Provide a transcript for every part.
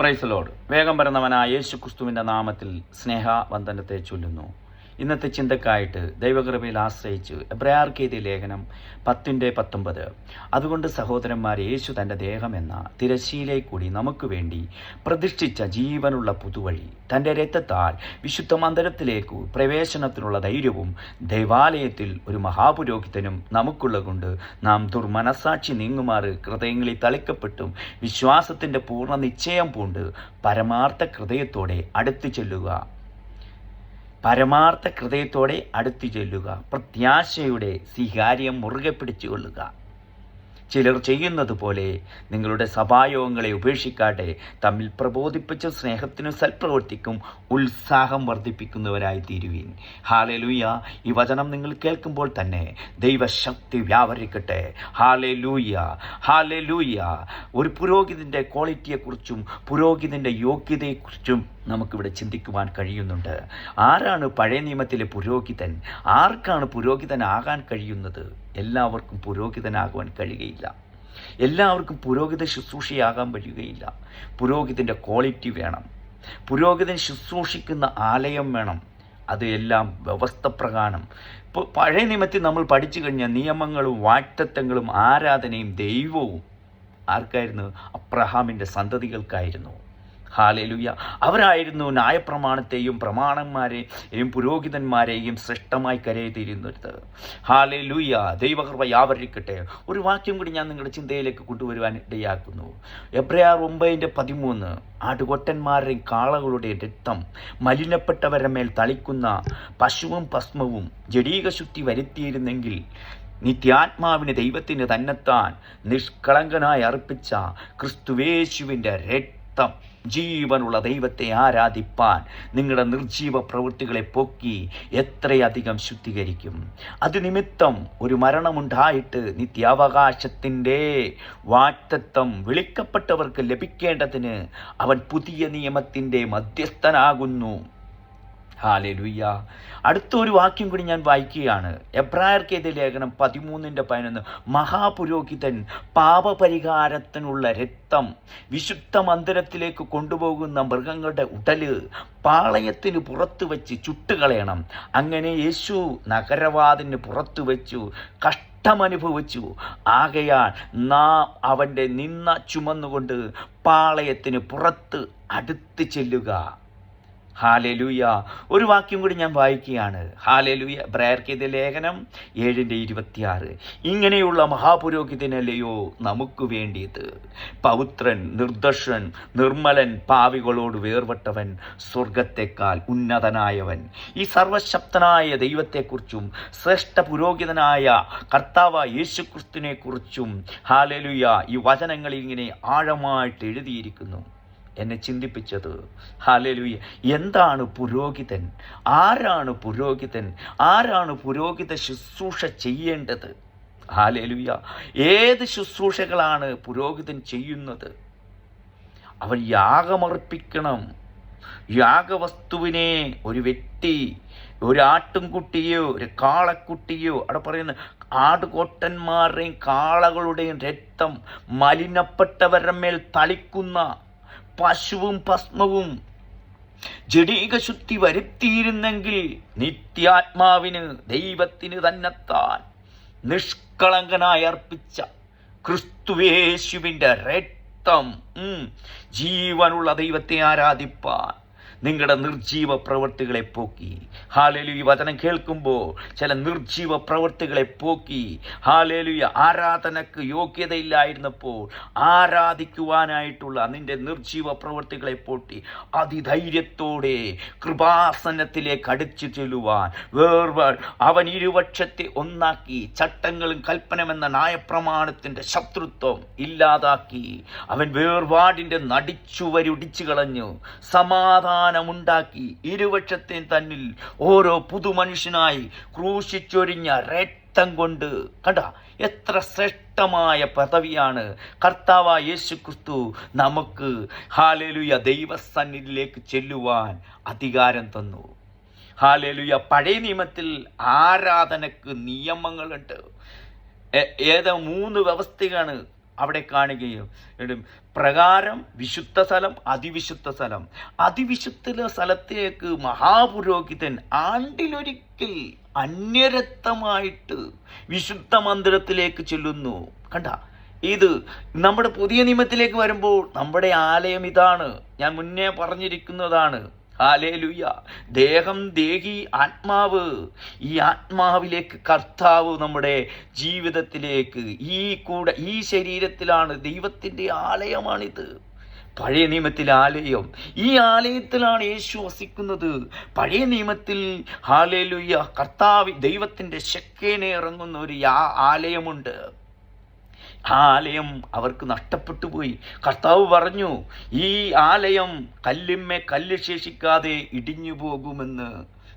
പ്രൈസലോട് വേഗം വരുന്നവനായ യേശു ക്രിസ്തുവിന്റെ നാമത്തിൽ സ്നേഹവന്ദനത്തെ ചൊല്ലുന്നു. ഇന്നത്തെ ചിന്തക്കായിട്ട് ദൈവകൃപയിൽ ആശ്രയിച്ച് എബ്രയാർക്കെയ്തിയ ലേഖനം പത്തിന്റെ പത്തൊമ്പത്. അതുകൊണ്ട് സഹോദരന്മാർ യേശു തന്റെ ദേഹമെന്ന തിരശ്ശീലയിൽ കൂടി നമുക്ക് വേണ്ടി പ്രതിഷ്ഠിച്ച ജീവനുള്ള പുതുവഴി തന്റെ രക്തത്താൽ വിശുദ്ധ മന്ദിരത്തിലേക്കു പ്രവേശനത്തിനുള്ള ധൈര്യവും ദൈവാലയത്തിൽ ഒരു മഹാപുരോഹിതനും നമുക്കുള്ളതുകൊണ്ട് നാം ദുർമനസാക്ഷി നീങ്ങുമാറ് ഹൃദയങ്ങളിൽ തളിക്കപ്പെട്ടും വിശ്വാസത്തിന്റെ പൂർണ നിശ്ചയം പൂണ്ട് പരമാർത്ഥ ഹൃദയത്തോടെ അടുത്തു ചെല്ലുക. പരമാർത്ഥ ഹൃദയത്തോടെ അടുത്തു ചെല്ലുക പ്രത്യാശയുടെ സ്വീകാര്യം മുറുകെ പിടിച്ചുകൊള്ളുക ചിലർ ചെയ്യുന്നത് പോലെ നിങ്ങളുടെ സഭായോഗങ്ങളെ ഉപേക്ഷിക്കാതെ തമ്മിൽ പ്രബോധിപ്പിച്ച സ്നേഹത്തിനും സൽപ്രവർത്തിക്കും ഉത്സാഹം വർദ്ധിപ്പിക്കുന്നവരായി തീരുവീൻ ഹാലലൂയ. ഈ വചനം നിങ്ങൾ കേൾക്കുമ്പോൾ തന്നെ ദൈവശക്തി വ്യാപരിക്കട്ടെ. ഹാലലൂയ. ഹാലലൂയ. ഹാലെ ലൂയ ഒരു പുരോഹിതന്റെ ക്വാളിറ്റിയെക്കുറിച്ചും പുരോഹിതന്റെ യോഗ്യതയെക്കുറിച്ചും നമുക്കിവിടെ ചിന്തിക്കുവാൻ കഴിയുന്നുണ്ട്. ആരാണ് പഴയ നിയമത്തിലെ പുരോഹിതൻ? ആർക്കാണ് പുരോഹിതനാകാൻ കഴിയുന്നത്? എല്ലാവർക്കും പുരോഹിതനാകുവാൻ കഴിയുകയില്ല. എല്ലാവർക്കും പുരോഹിത ശുശ്രൂഷയാകാൻ കഴിയുകയില്ല. പുരോഹിതന്റെ ക്വാളിറ്റി വേണം. പുരോഹിതൻ ശുശ്രൂഷിക്കുന്ന ആലയം വേണം. അത് എല്ലാം വ്യവസ്ഥ പ്രകാരം. ഇപ്പോൾ പഴയ നിയമത്തിൽ നമ്മൾ പഠിച്ചു കഴിഞ്ഞ നിയമങ്ങളും വാറ്റത്വങ്ങളും ആരാധനയും ദൈവവും ആർക്കായിരുന്നു? അബ്രഹാമിന്റെ സന്തതികൾക്കായിരുന്നു. ഹാലേലുയ്യ അവരായിരുന്നു ന്യായപ്രമാണത്തെയും പ്രമാണന്മാരെയും പുരോഹിതന്മാരെയും ശ്രേഷ്ഠമായി കരയത്തിരുന്നത് ഹാലേലുയ്യ ദൈവകൃപ യാവരിക്കട്ടെ ഒരു വാക്യം കൂടി ഞാൻ നിങ്ങളുടെ ചിന്തയിലേക്ക് കൊണ്ടുവരുവാൻ ഇടയാക്കുന്നു. എബ്രയാർ ഒമ്പതിന്റെ പതിമൂന്ന്. ആടുകൊട്ടന്മാരുടെയും കാളകളുടെ രക്തം മലിനപ്പെട്ടവരുടെ മേൽ തളിക്കുന്ന പശുവും ഭസ്മവും ജഡീകശുദ്ധി വരുത്തിയിരുന്നെങ്കിൽ നിത്യാത്മാവിന് ദൈവത്തിന് തന്നെത്താൻ നിഷ്കളങ്കനായി അർപ്പിച്ച ക്രിസ്തുവേശുവിന്റെ രക്തം ജീവനുള്ള ദൈവത്തെ ആരാധിപ്പാൻ നിങ്ങളുടെ നിർജീവ പ്രവൃത്തികളെ പൊക്കി എത്രയധികം ശുദ്ധീകരിക്കും. അത് നിമിത്തം ഒരു മരണമുണ്ടായിട്ട് നിത്യാവകാശത്തിന്റെ വാറ്റത്വം വിളിക്കപ്പെട്ടവർക്ക് ലഭിക്കേണ്ടതിന് അവൻ പുതിയ നിയമത്തിന്റെ മധ്യസ്ഥനാകുന്നു. ഹാലലുയ്യ അടുത്ത ഒരു വാക്യം കൂടി ഞാൻ വായിക്കുകയാണ്. എബ്രായർക്കെതിരെ ലേഖനം പതിമൂന്നിന്റെ പതിനൊന്ന്. മഹാപുരോഹിതൻ പാപപരിഹാരത്തിനുള്ള രക്തം വിശുദ്ധ മന്ദിരത്തിലേക്ക് കൊണ്ടുപോകുന്ന മൃഗങ്ങളുടെ ഉടൽ പാളയത്തിന് പുറത്തു വെച്ച് ചുട്ടുകളയണം അങ്ങനെ യേശു നഗരവാതിന് പുറത്തു വെച്ചു കഷ്ട കഷ്ടമനുഭവിച്ചു. ആകയാൽ നാം അവന്റെ നിന്ന ചുമന്നുകൊണ്ട് പാളയത്തിന് പുറത്ത് അടുത്ത് ചെല്ലുക. ഹാലലൂയ. ഒരു വാക്യം കൂടി ഞാൻ വായിക്കുകയാണ്. ഹാലലൂയ ബ്രയർക്കെതിരെ ലേഖനം ഏഴിന്റെ ഇരുപത്തിയാറ്. ഇങ്ങനെയുള്ള മഹാപുരോഹിതനല്ലയോ നമുക്ക് വേണ്ടിയത്. പൗത്രൻ നിർദർശൻ നിർമ്മലൻ പാവികളോട് വേർപെട്ടവൻ സ്വർഗത്തെക്കാൾ ഉന്നതനായവൻ. ഈ സർവശക്തനായ ദൈവത്തെക്കുറിച്ചും ശ്രേഷ്ഠ പുരോഹിതനായ കർത്താവ യേശുക്രിസ്തുവിനെക്കുറിച്ചും ഹാലലുയ ഈ വചനങ്ങളിൽ ഇങ്ങനെ ആഴമായിട്ട് എഴുതിയിരിക്കുന്നു. എന്നെ ചിന്തിപ്പിച്ചത്. ഹാലലുയ എന്താണ് പുരോഹിതൻ? ആരാണ് പുരോഹിതൻ? ആരാണ് പുരോഹിത ശുശ്രൂഷ ചെയ്യേണ്ടത്? ഹാലലുയ ഏത് ശുശ്രൂഷകളാണ് പുരോഹിതൻ ചെയ്യുന്നത്? അവൻ യാഗമർപ്പിക്കണം. യാഗവസ്തുവിനെ ഒരു വ്യക്തി ഒരു ആട്ടുംകുട്ടിയോ ഒരു കാളക്കുട്ടിയോ അവിടെ പറയുന്ന ആടുകൊട്ടന്മാരുടെയും കാളകളുടെയും രക്തം മലിനപ്പെട്ടവരുടെ മേൽ തളിക്കുന്ന പശുവും ഭസ്മവും ജഡീകശുദ്ധി വരുത്തിയിരുന്നെങ്കിൽ നിത്യാത്മാവിന് ദൈവത്തിന് തന്നെത്താൻ നിഷ്കളങ്കനായി അർപ്പിച്ച ക്രിസ്തുവേശുവിന്റെ രക്തം ജീവനുള്ള ദൈവത്തെ ആരാധിപ്പാൻ നിങ്ങളുടെ നിർജീവ പ്രവൃത്തികളെ പോക്കി. ഹാലേലു ഈ വചനം കേൾക്കുമ്പോൾ ചില നിർജീവ പ്രവൃത്തികളെ പോക്കി. ഹാലേലുയ ആരാധനക്ക് യോഗ്യതയില്ലായിരുന്നപ്പോൾ ആരാധിക്കുവാനായിട്ടുള്ള നിന്റെ നിർജീവ പ്രവൃത്തികളെ പോട്ടി. അതിധൈര്യത്തോടെ കൃപാസനത്തിലേക്ക് അടിച്ചു ചെല്ലുവാൻ വേർവൾ അവൻ ഇരുപക്ഷത്തെ ഒന്നാക്കി. ചട്ടങ്ങളും കൽപ്പനമെന്ന ന്യായപ്രമാണത്തിന്റെ ശത്രുത്വം ഇല്ലാതാക്കി. അവൻ വേർപാടിന്റെ നടിച്ചുവരുടിച്ചു കളഞ്ഞു. സമാധാനമുണ്ടാക്കി ഇരുപക്ഷത്തെയും തന്നിൽ ഓരോ പുതുമനുഷ്യനായി ക്രൂശിച്ചൊരിഞ്ഞ രക്തം കൊണ്ട്. കണ്ട? എത്ര ശ്രേഷ്ഠമായ പദവിയാണ് കർത്താവ് യേശു ക്രിസ്തു നമുക്ക് ഹാലലുയ ദൈവസന്നിധിയിലേക്ക് ചെല്ലുവാൻ അധികാരം തന്നു. ഹാലലുയ പഴയ നിയമത്തിൽ ആരാധനക്ക് നിയമങ്ങളുണ്ട്. ഏതോ മൂന്ന് വ്യവസ്ഥയാണ് അവിടെ കാണുകയും. പ്രകാരം വിശുദ്ധ സ്ഥലം അതിവിശുദ്ധ സ്ഥലം. അതിവിശുദ്ധ സ്ഥലത്തേക്ക് മഹാപുരോഹിതൻ ആണ്ടിലൊരിക്കൽ അന്യരക്തമായിട്ട് വിശുദ്ധ മന്ദിരത്തിലേക്ക് ചെല്ലുന്നു. കണ്ട? ഇത് നമ്മുടെ പുതിയ നിയമത്തിലേക്ക് വരുമ്പോൾ നമ്മുടെ ആലയം ഇതാണ്. ഞാൻ മുന്നേ പറഞ്ഞിരിക്കുന്നതാണ്. ഹാലേലുയ്യ ദേഹം ദേഹി ആത്മാവ്. ഈ ആത്മാവിലേക്ക് കർത്താവ് നമ്മുടെ ജീവിതത്തിലേക്ക് ഈ കൂടെ ഈ ശരീരത്തിലാണ് ദൈവത്തിന്റെ ആലയമാണിത്. പഴയ നിയമത്തിൽ ആലയം. ഈ ആലയത്തിലാണ് യേശു വസിക്കുന്നത്. പഴയ നിയമത്തിൽ ഹാലേലുയ്യ കർത്താവ് ദൈവത്തിന്റെ ശക്കേനെ ഇറങ്ങുന്ന ഒരു ആലയമുണ്ട്. ആ ആലയം അവർക്ക് നഷ്ടപ്പെട്ടു പോയി. കർത്താവ് പറഞ്ഞു ഈ ആലയം കല്ലിന്മേ കല്ല് ശേഷിക്കാതെ ഇടിഞ്ഞു പോകുമെന്ന്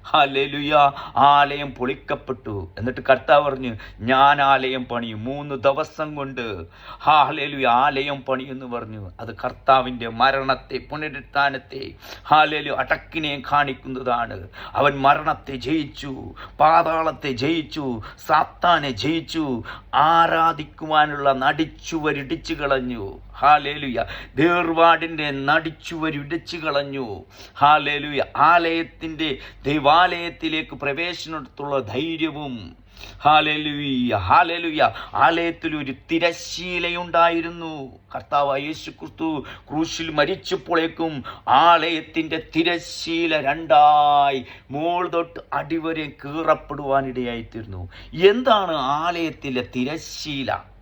ഹാലേലുയ ആലയം പൊളിക്കപ്പെട്ടു. എന്നിട്ട് കർത്താവ് പറഞ്ഞു ഞാൻ ആലയം പണിയും മൂന്ന് ദിവസം കൊണ്ട്. ഹാലലുയ ആലയം പണിയെന്ന് പറഞ്ഞു. അത് കർത്താവിന്റെ മരണത്തെ പുനരുത്ഥാനത്തെ ഹാലേലു അടക്കിനെ കാണിക്കുന്നതാണ്. അവൻ മരണത്തെ ജയിച്ചു പാതാളത്തെ ജയിച്ചു സാത്താനെ ജയിച്ചു ആരാധിക്കുവാനുള്ള നടിച്ചുവരിടിച്ചു കളഞ്ഞു. ഹാലേലുയ വേർപാടിന്റെ നടിച്ചുവരിടിച്ചു കളഞ്ഞു. ഹാലേലുയ ആലയത്തിന്റെ ദൈവാലയത്തിലേക്ക് പ്രവേശനത്തുള്ള ധൈര്യവും. ഹാലലുയ ഹാലലുയ. ആലയത്തിൽ ഒരു തിരശീലയുണ്ടായിരുന്നു. കർത്താവ് യേശു ക്രിസ്തു ക്രൂശിൽ മരിച്ചപ്പോഴേക്കും ആലയത്തിന്റെ തിരശീല രണ്ടായി മോൾ തൊട്ട് അടിവരെ കീറപ്പെടുവാനിടയായിത്തീർന്നു. എന്താണ് ആലയത്തിലെ തിരശീല?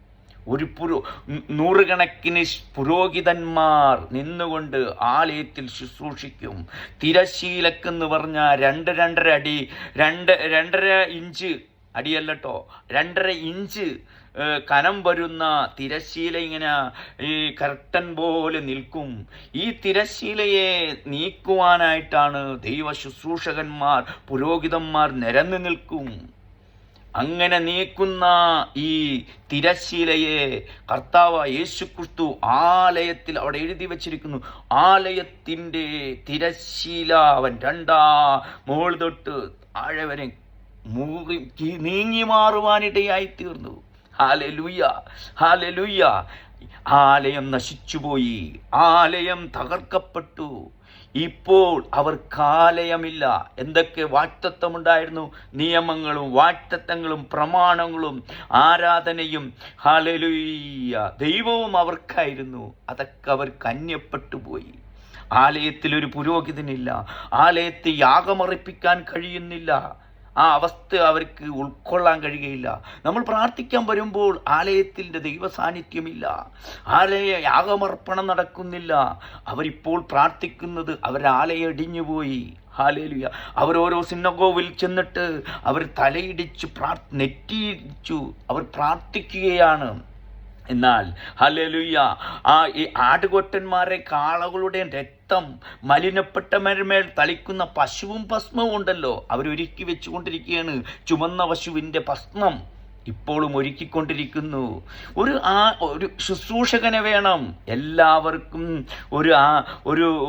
ഒരു പുരോ നൂറുകണക്കിന് പുരോഹിതന്മാർ നിന്നുകൊണ്ട് ആലയത്തിൽ ശുശ്രൂഷിക്കും. തിരശീലക്കെന്ന് പറഞ്ഞാൽ രണ്ട് രണ്ടര അടി രണ്ട് രണ്ടര ഇഞ്ച് അടിയല്ലട്ടോ. രണ്ടര ഇഞ്ച് കനം വരുന്ന തിരശീല ഇങ്ങനെ ഈ കർട്ടൻ പോലെ നിൽക്കും. ഈ തിരശീലയെ നീക്കുവാനായിട്ടാണ് ദൈവ ശുശ്രൂഷകന്മാർ പുരോഹിതന്മാർ നിരന്നു നിൽക്കും. അങ്ങനെ നീക്കുന്ന ഈ തിരശീലയെ കർത്താവ് യേശുക്രിസ്തു ആലയത്തിൽ അവിടെ എഴുതി വച്ചിരിക്കുന്നു. ആലയത്തിന്റെ തിരശീല അവൻ രണ്ടാ മുകൾ തൊട്ട് താഴെ വരെ നീങ്ങി മാറുവാനിടയായി തീർന്നു ഹാലലുയ്യ ഹാലലുയ്യ ആലയം നശിച്ചുപോയി. ആലയം തകർക്കപ്പെട്ടു. ഇപ്പോൾ അവർ കാലയമില്ല. എന്തൊക്കെ വാക്തത്വമുണ്ടായിരുന്നു? നിയമങ്ങളും വാക്തത്വങ്ങളും പ്രമാണങ്ങളും ആരാധനയും. ഹലലുയ്യ ദൈവവും അവർക്കായിരുന്നു. അതൊക്കെ അവർ കന്യപ്പെട്ടു പോയി. ആലയത്തിൽ ഒരു പുരോഹിതനില്ല. ആലയത്തെ യാഗമർപ്പിക്കാൻ കഴിയുന്നില്ല. ആ അവസ്ഥ അവർക്ക് ഉൾക്കൊള്ളാൻ കഴിയുകയില്ല. നമ്മൾ പ്രാർത്ഥിക്കാൻ വരുമ്പോൾ ആലയത്തിന്റെ ദൈവ സാന്നിധ്യമില്ല ആലയ യാഗമർപ്പണം നടക്കുന്നില്ല. അവരിപ്പോൾ പ്രാർത്ഥിക്കുന്നത് അവരുടെ ആലയം ഇടിഞ്ഞുപോയി ഹാലേലുയ അവരോരോ സിന്നഗോവിൽ ചെന്നിട്ട് അവർ തലയിടിച്ച് പ്രാർ നെറ്റിയിടിച്ചു. അവർ പ്രാർത്ഥിക്കുകയാണ്. എന്നാൽ ഹലലുയ്യ ആ ഈ ആടുകൊറ്റന്മാരെ കാളകളുടെ രക്തം മലിനപ്പെട്ട മലിനപ്പെട്ടവരുമേൽ തളിക്കുന്ന പശുവും ഭസ്മവും ഉണ്ടല്ലോ. അവരൊരുക്കി വെച്ചുകൊണ്ടിരിക്കുകയാണ്. ചുമന്ന പശുവിന്റെ ഭസ്മം. ഇപ്പോഴും ഒരുക്കിക്കൊണ്ടിരിക്കുന്നു. ഒരു ആ ഒരു ശുശ്രൂഷകനെ വേണം. എല്ലാവർക്കും ഒരു ആ ഒരു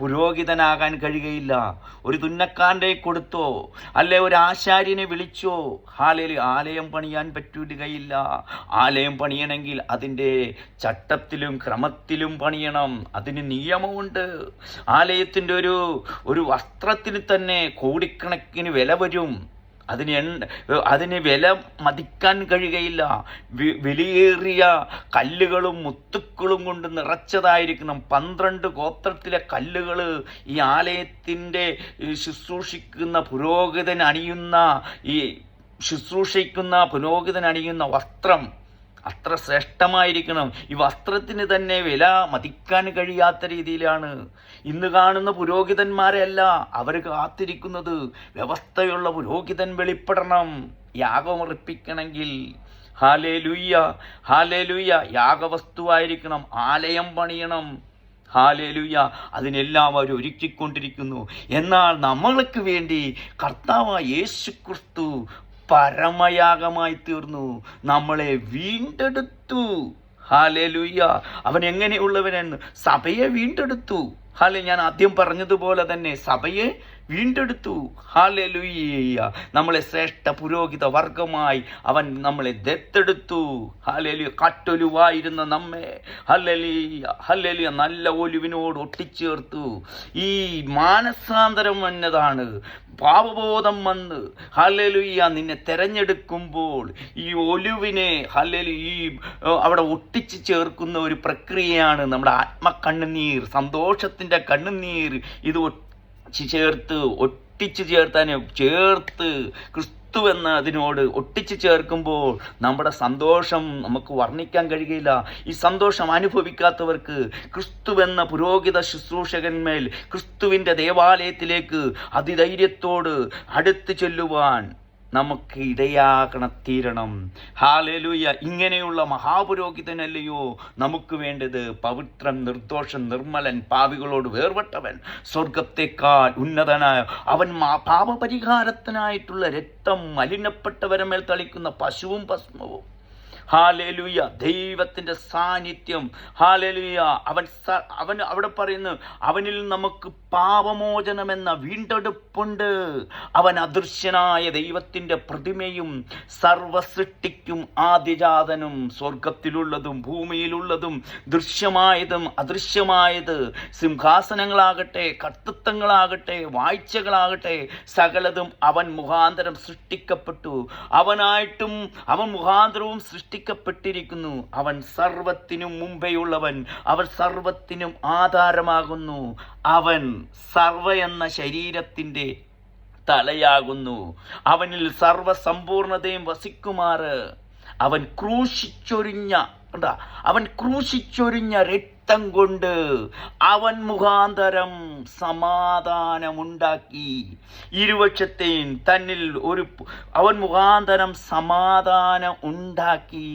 പുരോഹിതനാകാൻ കഴിയുകയില്ല. ഒരു തുന്നക്കാരന്റെ കൊടുത്തോ അല്ലെ ഒരു ആശാര്യനെ വിളിച്ചോ. ഹാലയിൽ ആലയം പണിയാൻ പറ്റുകയില്ല ആലയം പണിയണമെങ്കിൽ അതിന്റെ ചട്ടത്തിലും ക്രമത്തിലും പണിയണം. അതിന് നിയമമുണ്ട്. ആലയത്തിന്റെ ഒരു ഒരു വസ്ത്രത്തിന് തന്നെ കോടിക്കണക്കിന് വില വരും. അതിന് എണ്ണ അതിന് വില മതിക്കാൻ കഴിയുകയില്ല. വിലയേറിയ കല്ലുകളും മുത്തുക്കളും കൊണ്ട് നിറച്ചതായിരിക്കണം. പന്ത്രണ്ട് ഗോത്രത്തിലെ കല്ലുകൾ ഈ ആലയത്തിന്റെ ശുശ്രൂഷിക്കുന്ന പുരോഹിതൻ അണിയുന്ന ഈ ശുശ്രൂഷിക്കുന്ന പുരോഹിതൻ അണിയുന്ന വസ്ത്രം. അത്ര ശ്രേഷ്ഠമായിരിക്കണം. ഈ വസ്ത്രത്തിന് തന്നെ വില മതിക്കാൻ കഴിയാത്ത രീതിയിലാണ്. ഇന്ന് കാണുന്ന പുരോഹിതന്മാരെയല്ല അവർ കാത്തിരിക്കുന്നത്. വ്യവസ്ഥയുള്ള പുരോഹിതൻ വെളിപ്പെടണം. യാഗമർപ്പിക്കണമെങ്കിൽ ഹാലേ ലുയ്യ ഹാലേ ലുയ്യ യാഗവസ്തുവായിരിക്കണം. ആലയം പണിയണം. ഹാലേലുയ അതിനെല്ലാം അവർ ഒരുക്കിക്കൊണ്ടിരിക്കുന്നു. എന്നാൽ നമ്മൾക്ക് വേണ്ടി കർത്താവ് യേശു ക്രിസ്തു പരമയാഗമായി തീർന്നു. നമ്മളെ വീണ്ടെടുത്തു. ഹാലേലുയ്യ അവൻ എങ്ങനെയുള്ളവനെന്ന് സഭയെ വീണ്ടെടുത്തു. ഹാലെ ഞാൻ ആദ്യം പറഞ്ഞതുപോലെ തന്നെ സഭയെ വീണ്ടെടുത്തു. ഹാലലുയ്യ നമ്മളെ ശ്രേഷ്ഠ പുരോഹിത വർഗമായി അവൻ നമ്മളെ ദത്തെടുത്തു. ഹാലലിയ കട്ടൊലുവായിരുന്ന നമ്മെ. ഹല്ലലിയ ഹല്ലലിയ നല്ല ഒലുവിനോട് ഒട്ടിച്ചേർത്തു. ഈ മാനസാന്തരം എന്നതാണ് പാപബോധം വന്ന്. ഹല്ലലുയ്യ നിന്നെ തെരഞ്ഞെടുക്കുമ്പോൾ ഈ ഒലുവിനെ ഹല്ലലു ഈ അവിടെ ഒട്ടിച്ചു ചേർക്കുന്ന ഒരു പ്രക്രിയയാണ് നമ്മുടെ ആത്മക്കണ്ണുനീർ സന്തോഷത്തിന്റെ കണ്ണുനീർ. ഇത് ഒട്ടിച്ച് ചേർത്ത് ഒട്ടിച്ച് ചേർത്താൻ ചേർത്ത് ക്രിസ്തു എന്ന അതിനോട് ഒട്ടിച്ച് ചേർക്കുമ്പോൾ നമ്മുടെ സന്തോഷം നമുക്ക് വർണിക്കാൻ കഴിയില്ല. ഈ സന്തോഷം അനുഭവിക്കാത്തവർക്ക് ക്രിസ്തുവെന്ന പുരോഹിത ശുശ്രൂഷകന്മേൽ ക്രിസ്തുവിന്റെ ദേവാലയത്തിലേക്ക് അതിധൈര്യത്തോട് അടുത്തു ചെല്ലുവാൻ നമുക്ക് ഇടയാകണ തീരണം. ഹാലലുയ ഇങ്ങനെയുള്ള മഹാപുരോഹിതനല്ലയോ? നമുക്ക് വേണ്ടത് പവിത്രൻ നിർദോഷൻ നിർമ്മലൻ പാവികളോട് വേർപെട്ടവൻ. സ്വർഗത്തെക്കാൾ ഉന്നതനായ അവൻ പാപപരിഹാരത്തിനായിട്ടുള്ള രക്തം മലിനപ്പെട്ടവരമേൽ തളിക്കുന്ന പശുവും ഭസ്മവും. ഹാലേലുയ. ദൈവത്തിന്റെ സാന്നിധ്യം. ഹാലലുയ. അവൻ അവൻ അവിടെ പറയുന്നു അവനിൽ നമുക്ക് പാപമോചനമെന്ന വീണ്ടെടുപ്പുണ്ട്. അവൻ അദൃശ്യനായ ദൈവത്തിന്റെ പ്രതിമയും സർവസൃഷ്ടിക്കും ആദ്യജാതനും സ്വർഗത്തിലുള്ളതും ഭൂമിയിലുള്ളതും ദൃശ്യമായതും അദൃശ്യമായത് സിംഹാസനങ്ങളാകട്ടെ കർത്തൃത്വങ്ങളാകട്ടെ വാഴ്ചകളാകട്ടെ സകലതും അവൻ മുഖാന്തരം സൃഷ്ടിക്കപ്പെട്ടു. അവനായിട്ടും അവൻ മുഖാന്തരവും സൃഷ്ടിക്കപ്പെട്ടിരിക്കുന്നു. അവൻ സർവത്തിനും മുമ്പെയുള്ളവൻ. അവൻ സർവത്തിനും ആധാരമാകുന്നു. അവൻ സർവ എന്ന ശരീരത്തിന്റെ തലയാകുന്നു. അവനിൽ സർവസമ്പൂർണതയും വസിക്കുമാറ്. അവൻ ക്രൂശിച്ചൊരിഞ്ഞ അവൻ ക്രൂശിച്ചൊരിഞ്ഞ രക്തം കൊണ്ട് അവൻ മുഖാന്തരം സമാധാനമുണ്ടാക്കി. ഇരുപക്ഷത്തെയും തന്നിൽ ഒരു അവൻ മുഖാന്തരം സമാധാനം ഉണ്ടാക്കി.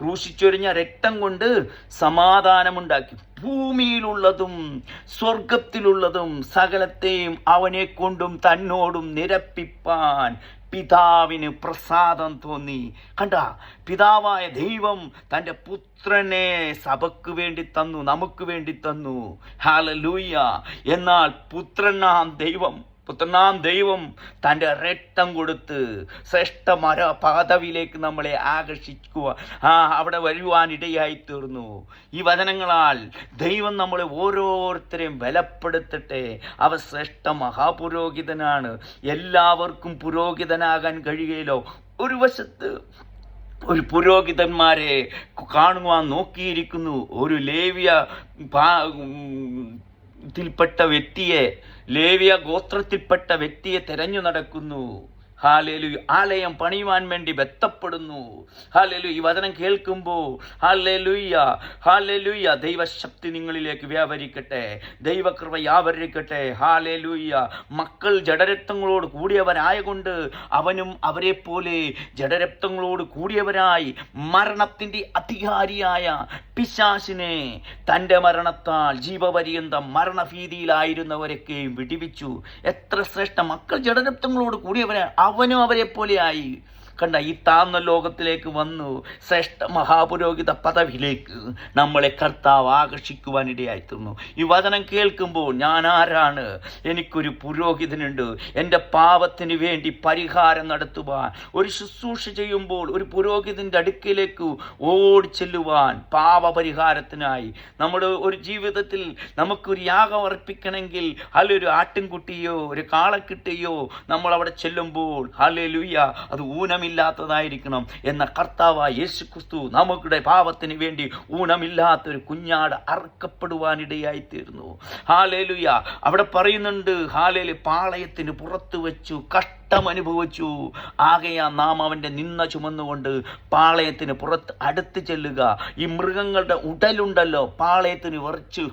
ക്രൂശിച്ചൊരിഞ്ഞ രക്തം കൊണ്ട് സമാധാനമുണ്ടാക്കി. ഭൂമിയിലുള്ളതും സ്വർഗത്തിലുള്ളതും സകലത്തെയും അവനെ കൊണ്ടും തന്നോടും നിരപ്പിപ്പാൻ പിതാവിന് പ്രസാദം തോന്നി. കണ്ട പിതാവായ ദൈവം തന്റെ പുത്രനെ സഭയ്ക്ക് വേണ്ടി തന്നു നമുക്ക് വേണ്ടി തന്നു. ഹാല എന്നാൽ പുത്രനാം ദൈവം പുത്രനാം ദൈവം തന്റെ രക്തം കൊടുത്ത് ശ്രേഷ്ഠ മര പദവിയിലേക്ക് നമ്മളെ ആകർഷിക്കുക. ആ അവിടെ വരുവാനിടയായി തീർന്നു. ഈ വചനങ്ങളാൽ ദൈവം നമ്മളെ ഓരോരുത്തരെയും ബലപ്പെടുത്തട്ടെ. അവ ശ്രേഷ്ഠ മഹാപുരോഹിതനാണ്. എല്ലാവർക്കും പുരോഹിതനാകാൻ കഴിയുകയില്ലോ. ഒരു വശത്ത് ഒരു പുരോഹിതന്മാരെ കാണുവാൻ നോക്കിയിരിക്കുന്നു. ഒരു ലേവ്യ ത്തിൽപ്പെട്ട വ്യക്തിയെ ലേവ്യ ഗോത്രത്തിൽപ്പെട്ട വ്യക്തിയെ തെരഞ്ഞു നടക്കുന്നു. ഹാലേലു ആലയം പണിയുവാൻ വേണ്ടി ബെത്തപ്പെടുന്നു ഹാലേലു ഈ വചനം കേൾക്കുമ്പോൾ ഹാലേലുയ്യ ഹാലേലുയ്യ ദൈവശക്തി നിങ്ങളിലേക്ക് വ്യാപരിക്കട്ടെ. ദൈവകൃപ വ്യാപരിക്കട്ടെ ഹാലേലുയ്യ മക്കൾ ജഡരക്തങ്ങളോട് കൂടിയവരായകൊണ്ട് അവനും അവരെ പോലെ ജഡരക്തങ്ങളോട് കൂടിയവരായി മരണത്തിന്റെ അധികാരിയായ പിശാസിനെ തന്റെ മരണത്താൽ ജീവപര്യന്തം മരണഭീതിയിലായിരുന്നവരൊക്കെയും വിടിവിച്ചു. എത്ര ശ്രേഷ്ഠ മക്കൾ ജഡരക്തങ്ങളോട് കൂടിയവരെ അവനും അവരെ പോലെയായി കണ്ട ഈ താന്ന ലോകത്തിലേക്ക് വന്നു. ശ്രേഷ്ഠ മഹാപുരോഹിത പദവിയിലേക്ക് നമ്മളെ കർത്താവ് ആകർഷിക്കുവാനിടയായി തീർന്നു. ഈ വചനം കേൾക്കുമ്പോൾ ഞാൻ ആരാണ്? എനിക്കൊരു പുരോഹിതനുണ്ട്. എന്റെ പാപത്തിന് വേണ്ടി പരിഹാരം നടത്തുവാൻ ഒരു ശുശ്രൂഷ ചെയ്യുമ്പോൾ ഒരു പുരോഹിതന്റെ അടുക്കിലേക്ക് ഓടി ചെല്ലുവാൻ പാപപരിഹാരത്തിനായി നമ്മുടെ ഒരു ജീവിതത്തിൽ നമുക്കൊരു യാഗം അർപ്പിക്കണമെങ്കിൽ അല്ലൊരു ആട്ടിൻകുട്ടിയോ ഒരു കാളക്കിട്ടിയോ നമ്മൾ അവിടെ ചെല്ലുമ്പോൾ ലുയ്യ അത് ഊനമില്ലാത്തതായിരിക്കണം എന്ന കർത്താവായ യേശു ക്രിസ്തു നമുക്കുടെ പാപത്തിന് വേണ്ടി ഊനമില്ലാത്തൊരു കുഞ്ഞാട് അറുക്കപ്പെടുവാനിടയായി തീർന്നു ഹാലേലുയ അവിടെ പറയുന്നുണ്ട് ഹാലേലു പാളയത്തിന് പുറത്തു വെച്ചു കഷ്ടം അനുഭവിച്ചു. ആകയാ നാം അവന്റെ നിന്ന ചുമന്നുകൊണ്ട് പാളയത്തിന് പുറത്ത് അടുത്ത് ചെല്ലുക. ഈ മൃഗങ്ങളുടെ ഉടലുണ്ടല്ലോ പാളയത്തിന് വിറച്ച്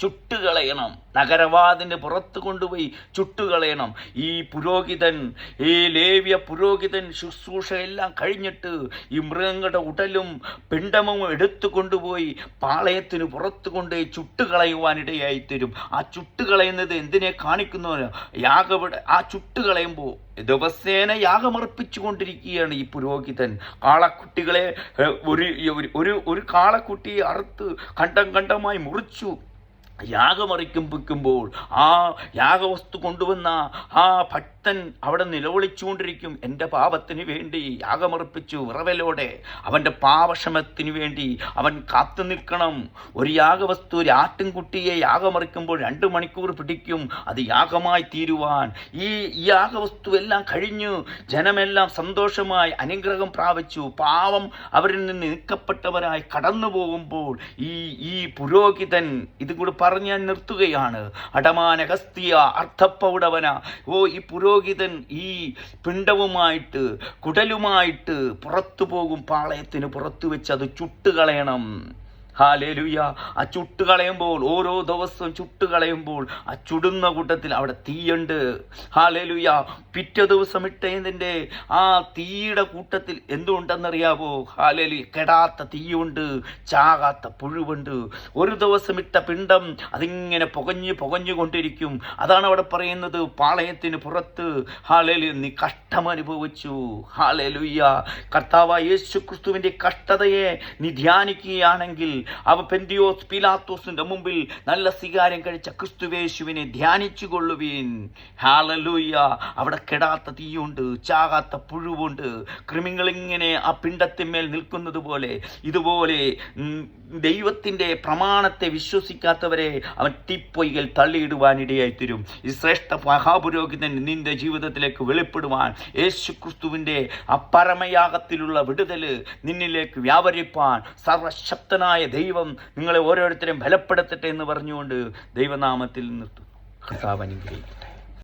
ചുട്ടുകളയണം. നഗരവാതിന്റെ പുറത്ത് കൊണ്ടുപോയി ചുട്ടുകളയണം. ഈ പുരോഹിതൻ ഈ ലേവ്യ പുരോഹിതൻ ശുശ്രൂഷയെല്ലാം കഴിഞ്ഞിട്ട് ഈ മൃഗങ്ങളുടെ ഉടലും പിണ്ടമും എടുത്തു കൊണ്ടുപോയി പാളയത്തിന് പുറത്ത് കൊണ്ടുപോയി ചുട്ടുകളയുവാനിടയായി തരും. ആ ചുട്ടുകളയുന്നത് എന്തിനെ കാണിക്കുന്നു? യാഗവിടെ ആ ചുട്ടുകളയുമ്പോൾ ദിവസേന യാഗമർപ്പിച്ചു കൊണ്ടിരിക്കുകയാണ് ഈ പുരോഹിതൻ. കാളക്കുട്ടികളെ ഒരു ഒരു ഒരു കാളക്കുട്ടിയെ അറുത്ത് കണ്ടം കണ്ടമായി മുറിച്ചു. യാഗമറിക്കുമ്പോൾ ആ യാഗവസ്തു കൊണ്ടുവന്ന ആ ഭക്തൻ അവിടെ നിലവിളിച്ചുകൊണ്ടിരിക്കും. എന്റെ പാപത്തിന് വേണ്ടി യാഗമർപ്പിച്ചു വിറവലോടെ. അവന്റെ പാപക്ഷമത്തിന് വേണ്ടി അവൻ കാത്തു നിൽക്കണം. ഒരു യാഗവസ്തു ഒരു ആട്ടിൻകുട്ടിയെ യാഗമറിക്കുമ്പോൾ രണ്ട് മണിക്കൂർ പിടിക്കും. അത് യാഗമായി തീരുവാൻ. ഈ യാഗവസ്തു എല്ലാം കഴിഞ്ഞു. ജനമെല്ലാം സന്തോഷമായി അനുഗ്രഹം പ്രാപിച്ചു. പാവം അവരിൽ നിന്ന് നീക്കപ്പെട്ടവരായി കടന്നു പോകുമ്പോൾ ഈ ഈ പുരോഹിതൻ ഇതും കൂടി പറഞ്ഞ് ഞാൻ നിർത്തുകയാണ്. അടമാനഹസ്തിയ അർത്ഥപ്പൗടവന ഓ ഈ പുരോഹിതൻ ഈ പിണ്ടവുമായിട്ട് കുടലുമായിട്ട് പുറത്തു പോകും പാളയത്തിന് പുറത്തു വെച്ച് അത് ചുട്ടുകളയണം. ഹാലേലുയ. ആ ചുട്ട് കളയുമ്പോൾ ഓരോ ദിവസവും ചുട്ട് കളയുമ്പോൾ ആ ചുടുന്ന കൂട്ടത്തിൽ അവിടെ തീയുണ്ട്. ഹാലേലുയ. പിറ്റേ ദിവസം ഇട്ടതിന്റെ ആ തീയുടെ കൂട്ടത്തിൽ എന്തുണ്ടെന്നറിയാവോ? ഹാലേലു കെടാത്ത തീയുണ്ട് ചാകാത്ത പുഴുവുണ്ട്. ഒരു ദിവസം ഇട്ട പിണ്ടം അതിങ്ങനെ പുകഞ്ഞ് പുകഞ്ഞു കൊണ്ടിരിക്കും. അതാണ് അവിടെ പറയുന്നത്. പാളയത്തിന് പുറത്ത് ഹാലേലു നീ കഷ്ടം അനുഭവിച്ചു. ഹാലേലുയ്യ കർത്താവ് യേശു ക്രിസ്തുവിന്റെ കഷ്ടതയെ നീ ധ്യാനിക്കുകയാണെങ്കിൽ അവ പെന്തിയോസ് പിലാത്തോസിന്റെ മുമ്പിൽ നല്ല സ്വീകാര്യം കഴിച്ച ക്രിസ്തുവേശുവിനെ ധ്യാനിച്ചു കൊള്ളുവീൻ ഹാലലൂയ്യ അവിടെ കെടാത്ത തീയുണ്ട് ചാകാത്ത പുഴുവുണ്ട്. കൃമികളിങ്ങനെ ആ പിണ്ടത്തിന്മേൽ നിൽക്കുന്നത് പോലെ ഇതുപോലെ ദൈവത്തിന്റെ പ്രമാണത്തെ വിശ്വസിക്കാത്തവരെ അവൻ തീപ്പൊയ്കൾ തള്ളിയിടുവാനിടയായി തരും ഈ ശ്രേഷ്ഠ മഹാപുരോഹിതൻ നിന്റെ ജീവിതത്തിലേക്ക് വെളിപ്പെടുവാൻ യേശു ക്രിസ്തുവിന്റെ അപരമയാഗത്തിലുള്ള വിടുതൽ നിന്നിലേക്ക് വ്യാപരിപ്പാൻ സർവശക്തനായ ദൈവം നിങ്ങളെ ഓരോരുത്തരെയും ബലപ്പെടുത്തട്ടെ എന്ന് പറഞ്ഞുകൊണ്ട് ദൈവനാമത്തിൽ നിർത്തും കർത്താവ് അനുഗ്രഹിക്കട്ടെ.